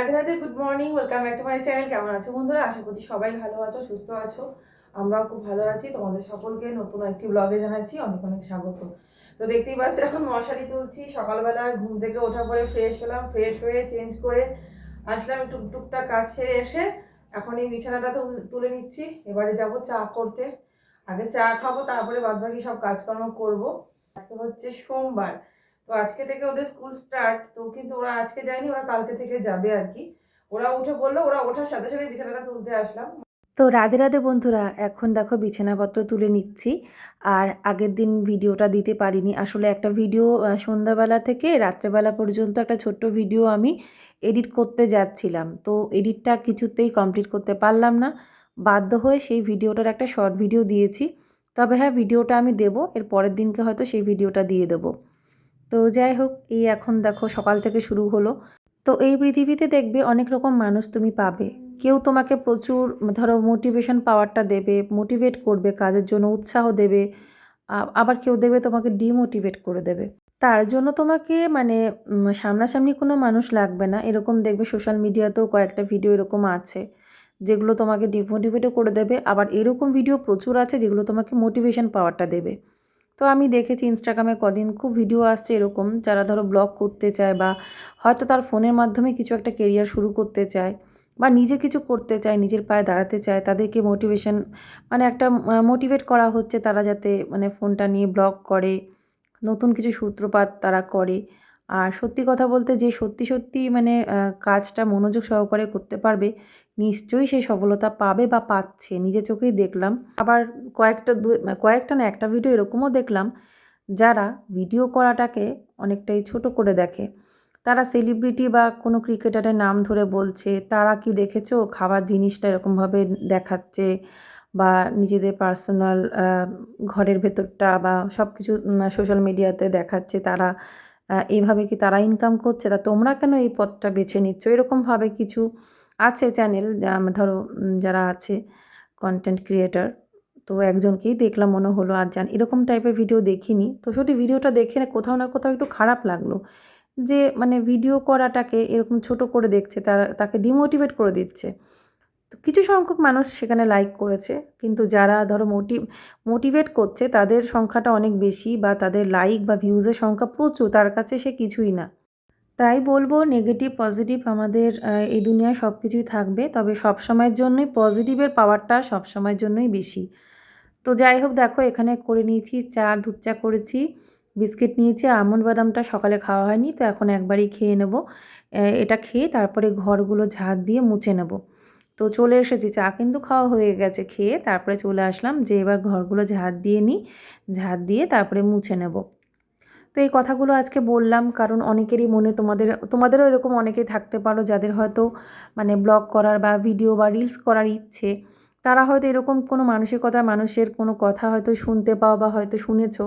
Radhe Radhe good morning welcome back to my channel কেমন আছো বন্ধুরা? আশা করছি সবাই ভালো আছো, সুস্থ আছো। আমরাও খুব ভালো আছি। তোমাদের সকলকে নতুন একটি ব্লগে জানাচ্ছি। অনেক অনেক স্বাগত। তো দেখতেই পাচ্ছ, এখন মশারি তুলছি। সকালবেলা ঘুম থেকে ওঠার পরে ফ্রেশ হলাম। ফ্রেশ হয়ে চেঞ্জ করে আসলাম একটু টুকটাক কাজ সেরে এসে এখন এই বিছানাটা তুল- তুলে নিচ্ছি। এবারে যাব চা করতে। আগে চা খাব, তারপরে বাদবাকি সব কাজকর্ম করব। আজকে হচ্ছে সোমবার। তো আজকে থেকে ওদের স্কুল স্টার্ট তো কিন্তু ওরা আজকে যায়নি, ওরা কালকে থেকে যাবে আর কি। ওরা উঠে বলল, ওরা ওঠার সাথে সাথে বিছানাটা তুলতে আসলাম। তো রাধে রাধে বন্ধুরা, এখন দেখো বিছানাপত্র তুলে নিচ্ছি। আর আগের দিন ভিডিওটা দিতে পারিনি। আসলে একটা ভিডিও সন্ধ্যাবেলা থেকে রাত্রেবেলা পর্যন্ত একটা ছোট্ট ভিডিও আমি এডিট করতে যাচ্ছিলাম। তো এডিটটা কিছুতেই কমপ্লিট করতে পারলাম না। বাধ্য হয়ে সেই ভিডিওটার একটা শর্ট ভিডিও দিয়েছি। তবে হ্যাঁ ভিডিওটা আমি দেবো, এর পরের দিনকে হয়তো সেই ভিডিওটা দিয়ে দেবো। তো যাই হোক, এই এখন দেখো সকাল থেকে শুরু হলো। তো এই পৃথিবীতে দেখবে অনেক রকম মানুষ তুমি পাবে। কেউ তোমাকে প্রচুর, ধরো মোটিভেশন পাওয়ারটা দেবে মোটিভেট করবে, কাজের জন্য উৎসাহ দেবে আবার কেউ দেবে তোমাকে ডিমোটিভেট করে দেবে। তার জন্য তোমাকে মানে সামনাসামনি কোনো মানুষ লাগবে না। এরকম দেখবে সোশ্যাল মিডিয়াতেও কয়েকটা ভিডিও এরকম আছে, যেগুলো তোমাকে ডিমোটিভেটও করে দেবে। আবার এরকম ভিডিও প্রচুর আছে, যেগুলো তোমাকে মোটিভেশন পাওয়ারটা দেবে। তো আমি দেখেছি ইনস্টাগ্রামে কদিন খুব ভিডিও আসছে এরকম, যারা ধরো ব্লগ করতে চায় বা হয়তো তার ফোনের মাধ্যমে কিছু একটা কেরিয়ার শুরু করতে চায় বা নিজে কিছু করতে চায়, নিজের পায়ে দাঁড়াতে চায়, তাদেরকে মোটিভেশন মানে একটা মোটিভেট করা হচ্ছে তারা যাতে মানে ফোনটা নিয়ে ব্লগ করে, নতুন কিছু সূত্রপাত তারা করে। আর সত্যি কথা বলতে যে সত্যি সত্যি মানে কাজটা মনোযোগ সহকারে করতে পারবে, নিশ্চয়ই সে সফলতা পাবে বা পাচ্ছে। নিজে চোখেই দেখলাম। আবার কয়েকটা কয়েকটা না, একটা ভিডিও এরকমও দেখলাম, যারা ভিডিও করাটাকে অনেকটাই ছোট করে দেখে। তারা সেলিব্রিটি বা কোনো ক্রিকেটারের নাম ধরে বলছে, তারা কি দেখেছ? খাবার জিনিসটা এরকমভাবে দেখাচ্ছে বা নিজেদের পার্সোনাল ঘরের ভেতরটা বা সব কিছু সোশ্যাল মিডিয়াতে দেখাচ্ছে তারা এইভাবে কি তারা ইনকাম করছে? তা তোমরা কেন এই পথটা বেছে নিচ্ছ? এরকমভাবে কিছু আছে চ্যানেল ধরো যারা আছে কন্টেন্ট ক্রিয়েটার তো একজনকেই দেখলাম, মনে হলো আর জান এরকম টাইপের ভিডিও দেখিনি। তো সত্যি ভিডিওটা দেখে না কোথাও না কোথাও একটু খারাপ লাগল, যে মানে ভিডিও করাটাকে এরকম ছোট করে দেখছে, তারা তাকে ডিমোটিভেট করে দিচ্ছে। তো কিছু সংখ্যক মানুষ সেখানে লাইক করেছে। কিন্তু যারা ধরো মোটিভ মোটিভেট করছে, তাদের সংখ্যাটা অনেক বেশি বা তাদের লাইক বা ভিউজের সংখ্যা প্রচুর, তার কাছে সে কিছুই না। তাই বলব নেগেটিভ পজিটিভ আমাদের এই দুনিয়ায় সব কিছুই থাকবে। তবে সব সময়ের জন্যই পজিটিভের পাওয়ারটা সব সময়ের জন্যই বেশি। তো যাই হোক, দেখো এখানে করে নিয়েছি, চা দুধ চা করেছি, বিস্কিট নিয়েছি আমন্ড বাদামটা সকালে খাওয়া হয়নি, তো এখন একবারই খেয়ে নেব। এটা খেয়ে তারপরে ঘরগুলো ঝাড় দিয়ে মুছে নেব। তো চলে এসেছি, চা কিন্তু খাওয়া হয়ে গেছে, খেয়ে তারপরে চলে আসলাম যে এবার ঘরগুলো ঝাড় দিয়ে নিই, ঝাড় দিয়ে তারপরে মুছে নেব। তো এই কথাগুলো আজকে বললাম, কারণ অনেকেরই মনে তোমাদের, তোমাদেরও এরকম অনেকেই থাকতে পারো যাদের হয়তো মানে ব্লগ করার বা ভিডিও বা রিলস করার ইচ্ছে। তারা হয়তো এরকম কোনো মানসিকতা, মানুষের কোনো কথা হয়তো শুনতে পাও বা হয়তো শুনেছো।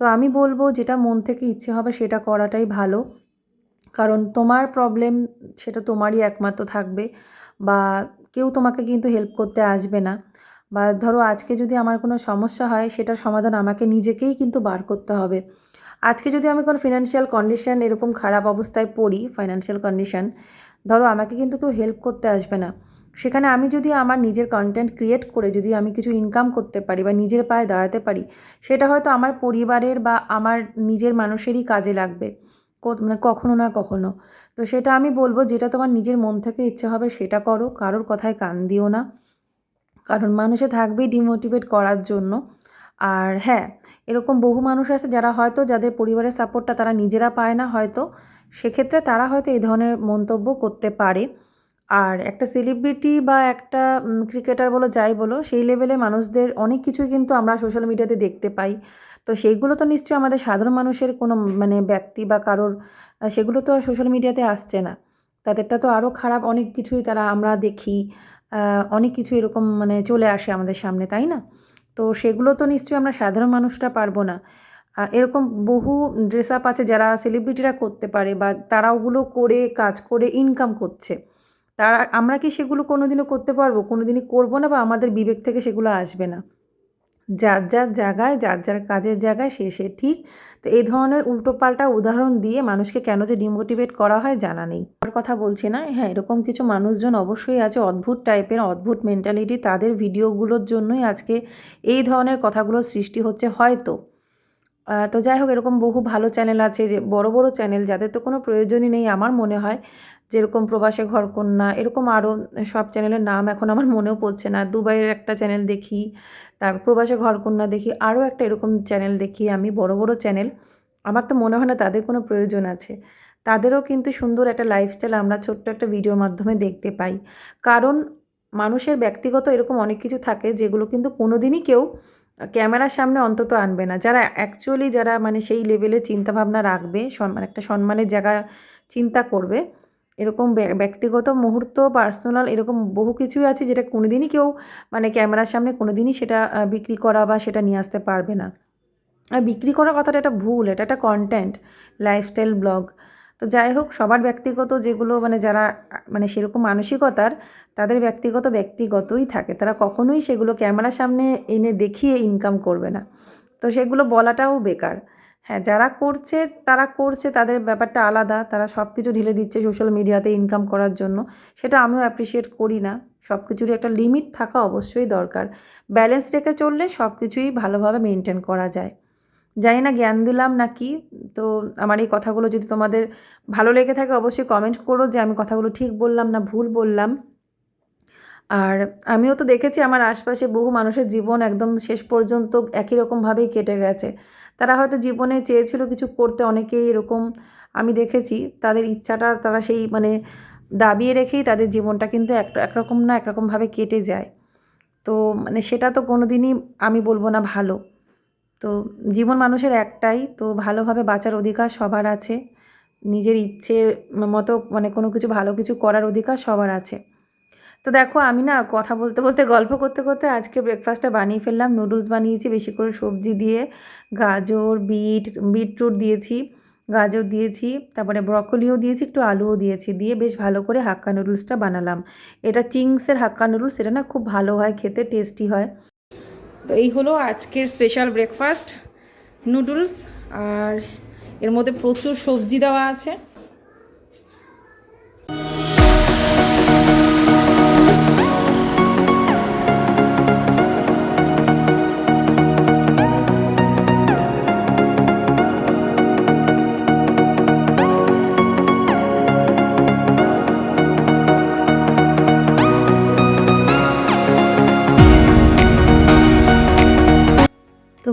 তো আমি বলব যেটা মন থেকে ইচ্ছে হবে সেটা করাটাই ভালো। কারণ তোমার প্রবলেম সেটা তোমারই একমাত্র থাকবে বা কেউ তোমাকে কিন্তু হেল্প করতে আসবে না। বা ধরো আজকে যদি আমার কোনো সমস্যা হয়, সেটার সমাধান আমাকে নিজেকেই কিন্তু বার করতে হবে। আজকে যদি আমি কোনো ফিনান্সিয়াল কন্ডিশন এরকম খারাপ অবস্থায় পড়ি ফাইন্যান্সিয়াল কন্ডিশন ধরো আমাকে কিন্তু কেউ হেল্প করতে আসবে না। সেখানে আমি যদি আমার নিজের কন্টেন্ট ক্রিয়েট করে যদি আমি কিছু ইনকাম করতে পারি বা নিজের পায়ে দাঁড়াতে পারি, সেটা হয়তো আমার পরিবারের বা আমার নিজের মানুষেরই কাজে লাগবে। মানে কখনো না কখনো। তো সেটা আমি বলব, যেটা তোমার নিজের মন থেকে ইচ্ছে হবে সেটা করো। কারোর কথায় কান দিও না। কারণ মানুষে থাকবেই ডিমোটিভেট করার জন্য। আর হ্যাঁ এরকম বহু মানুষ আছে যারা হয়তো যাদের পরিবারের সাপোর্টটা তারা নিজেরা পায় না হয়তো। সেক্ষেত্রে তারা হয়তো এই ধরনের মন্তব্য করতে পারে। আর একটা সেলিব্রিটি বা একটা ক্রিকেটার বলো যাই বলো, সেই লেভেলে মানুষদের অনেক কিছুই কিন্তু আমরা সোশ্যাল মিডিয়াতে দেখতে পাই। তো সেইগুলো তো নিশ্চয়ই আমাদের সাধারণ মানুষের কোনো মানে ব্যক্তি বা কারোর সেগুলো তো আর সোশ্যাল মিডিয়াতে আসছে না। তাদেরটা তো আরও খারাপ, অনেক কিছুই তারা, আমরা দেখি অনেক কিছু এরকম মানে চলে আসে আমাদের সামনে, তাই না? তো সেগুলো তো নিশ্চয়ই আমরা সাধারণ মানুষরা পারব না। এরকম বহু ড্রেস আপ আছে যারা সেলিব্রিটিরা করতে পারে বা তারা ওগুলো করে, কাজ করে ইনকাম করছে। তারা, আমরা কি সেগুলো কোনো দিনও করতে পারব? কোনো দিনই করব না বা আমাদের বিবেক থেকে সেগুলো আসবে না। যার যার জায়গায়, যার যার কাজের জায়গায় সে সে ঠিক। তো এই ধরনের উল্টোপাল্টা উদাহরণ দিয়ে মানুষকে কেন যে ডিমোটিভেট করা হয় জানা নেই। আর কথা বলছি না। হ্যাঁ এরকম কিছু মানুষজন অবশ্যই আছে, অদ্ভুত টাইপের, অদ্ভুত মেন্টালিটি তাদের ভিডিওগুলোর জন্যই আজকে এই ধরনের কথাগুলোর সৃষ্টি হচ্ছে হয়তো। তো যাই হোক, এরকম বহু ভালো চ্যানেল আছে যে, বড় বড় চ্যানেল যাদের তো কোনো প্রয়োজনই নেই আমার মনে হয়। যেরকম প্রবাসে ঘরকন্যা, এরকম আরও সব চ্যানেলের নাম এখন আমার মনেও পড়ছে না। দুবাইয়ের একটা চ্যানেল দেখি তারপর প্রবাসে ঘরকন্যা দেখি আরও একটা এরকম চ্যানেল দেখি আমি, বড় বড় চ্যানেল আমার তো মনে হয় না তাদের কোনো প্রয়োজন আছে। তাদেরও কিন্তু সুন্দর একটা লাইফস্টাইল আমরা ছোট্ট একটা ভিডিওর মাধ্যমে দেখতে পাই। কারণ মানুষের ব্যক্তিগত এরকম অনেক কিছু থাকে যেগুলো কিন্তু কোনো দিনই কেউ ক্যামেরার সামনে অন্তত আনবে না। যারা অ্যাকচুয়ালি যারা মানে সেই লেভেলে চিন্তাভাবনা রাখবে সম্মান একটা সম্মানের জায়গা চিন্তা করবে, এরকম ব্য- ব্যক্তিগত মুহূর্ত পার্সোনাল এরকম বহু কিছুই আছে যেটা কোনোদিনই কেউ মানে ক্যামেরার সামনে কোনোদিনই সেটা বিক্রি করা বা সেটা নিয়ে আসতে পারবে না। আর বিক্রি করার কথাটা এটা ভুল, এটা একটা কন্টেন্ট লাইফস্টাইল ব্লগ তো যাই হোক, সবার ব্যক্তিগত যেগুলো মানে যারা মানে সেরকম মানসিকতার, তাদের ব্যক্তিগত ব্যক্তিগতই থাকে। তারা কখনোই সেগুলো ক্যামেরার সামনে এনে দেখিয়ে ইনকাম করবে না। তো সেগুলো বলাটাও বেকার। হ্যাঁ যারা করছে, তারা করছে, তাদের ব্যাপারটা আলাদা। তারা সব কিছু ঢেলে দিচ্ছে সোশ্যাল মিডিয়াতে ইনকাম করার জন্য। সেটা আমিও অ্যাপ্রিসিয়েট করি না। সব কিছুরই একটা লিমিট থাকা অবশ্যই দরকার। ব্যালেন্স রেখে চললে সব কিছুই ভালোভাবে মেনটেন করা যায়। জানি না, জ্ঞান দিলাম না কি তো আমার এই কথাগুলো যদি তোমাদের ভালো লেগে থাকে অবশ্যই কমেন্ট করো যে আমি কথাগুলো ঠিক বললাম না ভুল বললাম। আর আমিও তো দেখেছি আমার আশপাশে বহু মানুষের জীবন একদম শেষ পর্যন্ত একই রকমভাবেই কেটে গেছে। তারা হয়তো জীবনে চেয়েছিল কিছু করতে, অনেকেই এরকম আমি দেখেছি। তাদের ইচ্ছাটা তারা সেই মানে দাবিয়ে রেখেই তাদের জীবনটা কিন্তু এক, একরকম না একরকমভাবে কেটে যায়। তো মানে সেটা তো কোনো দিনই আমি বলব না ভালো। তো জীবন মানুষের একটাই, তো ভালোভাবে বাঁচার অধিকার সবার আছে। নিজের ইচ্ছে মতো মানে কোনো কিছু ভালো কিছু করার অধিকার সবার আছে। তো দেখো আমি না কথা বলতে বলতে, গল্প করতে করতে আজকে ব্রেকফাস্টটা বানিয়ে ফেললাম। নুডলস বানিয়েছি, বেশি করে সবজি দিয়ে, গাজর, বিট, বিটরুট দিয়েছি, গাজর দিয়েছি, তারপরে ব্রকলিও দিয়েছি, একটু আলুও দিয়েছি, দিয়ে বেশ ভালো করে হাক্কা নুডলসটা বানালাম। এটা চিংসের হাক্কা নুডলস এটা না খুব ভালো হয়, খেতে টেস্টি হয়। তো এই হলো আজকের স্পেশাল ব্রেকফাস্ট নুডলস আর এর মধ্যে প্রচুর সবজি দেওয়া আছে।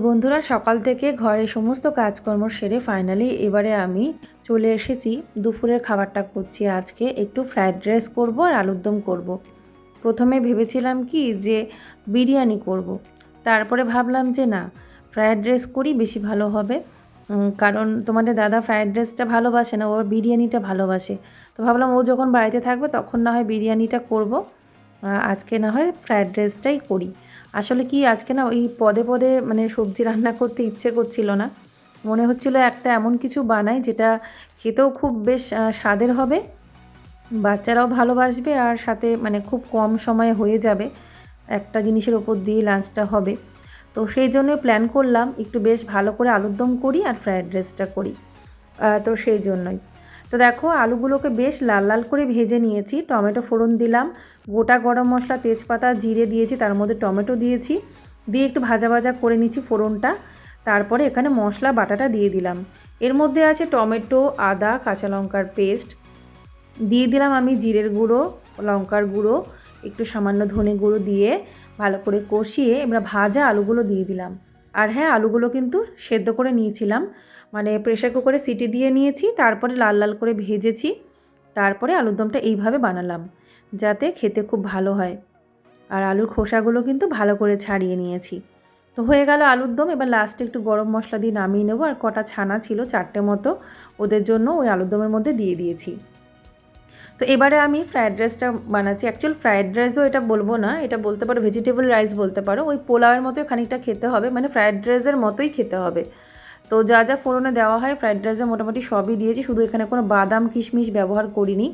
বন্ধুরা, সকাল থেকে ঘরে সমস্ত কাজকর্ম সেরে ফাইনালি এবারে আমি চলে এসেছি। দুপুরের খাবারটা করছি আজকে। একটু ফ্রায়েড রাইস করব আর আলুর দম করব। প্রথমে ভেবেছিলাম কি যে বিরিয়ানি করব। তারপরে ভাবলাম যে না ফ্রায়েড রাইস করি, বেশি ভালো হবে। কারণ তোমাদের দাদা ফ্রায়েড রাইসটা ভালোবাসে না ওর বিরিয়ানিটা ভালোবাসে। তো ভাবলাম ও যখন বাড়িতে থাকবে, তখন না হয় বিরিয়ানিটা করব। আজকে না হয় ফ্রায়েড রাইসটাই করি। আসলে কি আজকে না ওই পদে পদে মানে সবজি রান্না করতে ইচ্ছে করছিল না। মনে হচ্ছিল একটা এমন কিছু বানাই যেটা খেতেও খুব বেশ স্বাদের হবে, বাচ্চারাও ভালোবাসবে আর সাথে মানে খুব কম সময়ে হয়ে যাবে, একটা জিনিসের ওপর দিয়ে লাঞ্চটা হবে। তো সেই জন্য প্ল্যান করলাম, একটু বেশ ভালো করে আলুর দম করি আর ফ্রায়েড রাইসটা করি। তো সেই জন্যই। তো দেখো, আলুগুলোকে বেশ লাল লাল করে ভেজে নিয়েছি। টমেটো ফোড়ন দিলাম, গোটা গরম মশলা, তেজপাতা, জিরে দিয়েছি, তার মধ্যে টমেটো দিয়েছি। দিয়ে একটু ভাজা ভাজা করে নিচ্ছি ফোড়নটা। তারপরে এখানে মশলা, বাটাটা দিয়ে দিলাম। এর মধ্যে আছে টমেটো, আদা, কাঁচা লঙ্কার পেস্ট। দিয়ে দিলাম আমি জিরের গুঁড়ো, লঙ্কার গুঁড়ো, একটু সামান্য ধনে গুঁড়ো দিয়ে ভালো করে কষিয়ে এবার ভাজা আলুগুলো দিয়ে দিলাম। আর হ্যাঁ আলুগুলো কিন্তু সেদ্ধ করে নিয়েছিলাম। মানে প্রেশার কুকারে সিটি দিয়ে নিয়েছি, তারপরে লাল লাল করে ভেজেছি, তারপরে আলুর দমটা এইভাবে বানালাম, যাতে খেতে খুব ভালো হয়। আর আলুর খোসাগুলো কিন্তু ভালো করে ছাড়িয়ে নিয়েছি। তো হয়ে গেল আলুর দম, এবার লাস্টে একটু গরম মশলা দিয়ে নামিয়ে নেব, আর কটা ছানা ছিল চারটে মতো, ওদের জন্য ওই আলুর দমের মধ্যে দিয়ে দিয়েছি। তো এবারে আমি ফ্রায়েড রাইসটা বানাচ্ছি। অ্যাকচুয়াল ফ্রায়েড রাইসও এটা বলব না, এটা বলতে পারো ভেজিটেবল রাইস বলতে পারো, ওই পোলাওয়ের মতোই খানিকটা খেতে হবে মানে ফ্রায়েড রাইসের মতোই খেতে হবে। তো যা যা ফোড়নে দেওয়া হয় ফ্রায়েড রাইসে মোটামুটি সবই দিয়েছি, শুধু এখানে কোনো বাদাম, কিশমিশ ব্যবহার করিনি।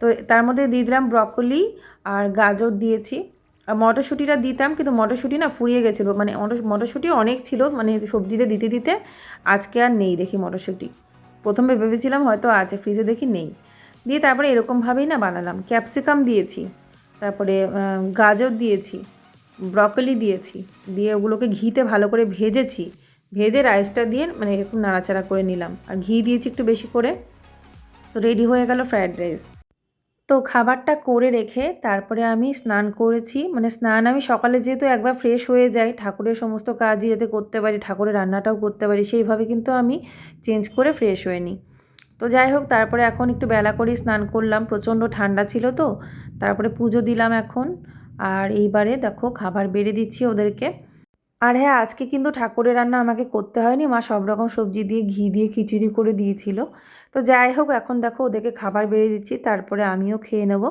তো তার মধ্যে দিয়ে দিলাম ব্রকলি আর গাজর দিয়েছি। আর মটরশুঁটিটা দিতাম, কিন্তু মটরশুঁটি না ফুরিয়ে গেছিল মানে মটর- মটরশুঁটি অনেক ছিল মানে সবজিতে দিতে দিতে আজকে আর নেই দেখি মটরশুঁটি। প্রথমে ভেবেছিলাম হয়তো আছে ফ্রিজে দেখি নেই। দিয়ে তারপরে এরকমভাবেই না বানালাম। ক্যাপসিকাম দিয়েছি, তারপরে গাজর দিয়েছি ব্রকলি দিয়েছি, দিয়ে ওগুলোকে ঘিতে ভালো করে ভেজেছি। ভেজে রাইসটা দিয়ে মানে এরকম নাড়াচাড়া করে নিলাম। আর ঘি দিয়েছি একটু বেশি করে। তো রেডি হয়ে গেল ফ্রায়েড রাইস তো খাবারটা করে রেখে তারপরে আমি স্নান করেছি। মানে স্নান আমি সকালে যেহেতু একবার ফ্রেশ হয়ে যাই, ঠাকুরের সমস্ত কাজই যাতে করতে পারি, ঠাকুরের রান্নাটাও করতে পারি, সেইভাবে কিন্তু আমি চেঞ্জ করে ফ্রেশ হয়ে নিই। তো যাই হোক, তারপরে এখন একটু বেলা করেই স্নান করলাম। প্রচণ্ড ঠান্ডা ছিল তো, তারপরে পুজো দিলাম এখন। আর এইবারে দেখো খাবার বেড়ে দিচ্ছি ওদেরকে। আর হ্যাঁ আজকে কিন্তু ঠাকুরের রান্না আমাকে করতে হয়নি। মা সব রকম সবজি দিয়ে ঘি দিয়ে খিচুড়ি করে দিয়েছিল। তো যাই হোক, এখন দেখো ওদেরকে খাবার বেড়ে দিচ্ছি, তারপরে আমিও খেয়ে নেব।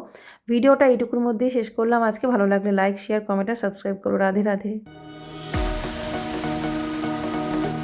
ভিডিওটা এইটুকুর মধ্যেই শেষ করলাম। আজকে ভালো লাগলে লাইক শেয়ার কমেন্ট আর সাবস্ক্রাইব করো। রাধে রাধে।